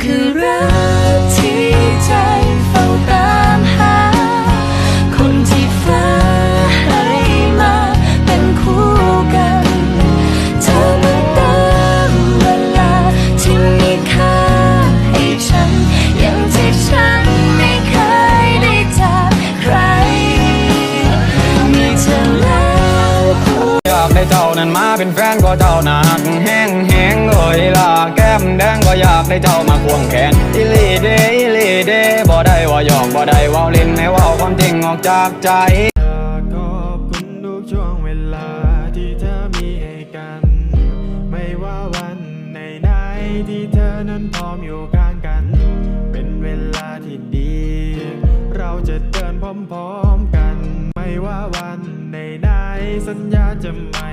คือรักที่ใจเฝ้าตามหา คนที่ฟ้าให้มาเป็นคู่กัน เธอมาตามเวลาที่มีค่าให้ฉัน อย่างที่ฉันไม่เคยได้จากใคร มีเธอแล้วให้เจ้านั้นมาเป็นแฟนก็เจ้านักแห้งแเลยล่ะแก้มแดงก็อยากได้เจ้ามาควงแขนอิลีเดอิลีเดบ่ได้ว่าหยอกบ่ได้ว่าเล่นให้ว่าความจริงออกจากใจขอบคุณทุกช่วงเวลาที่เธอมีให้กัน ไม่ว่าวันไหนๆที่เธอนั้นพร้อมอยู่ข้างกัน เป็นเวลาที่ดี เราจะเดินพร้อมๆกัน ไม่ว่าวันไหนๆสัญญาจะไม่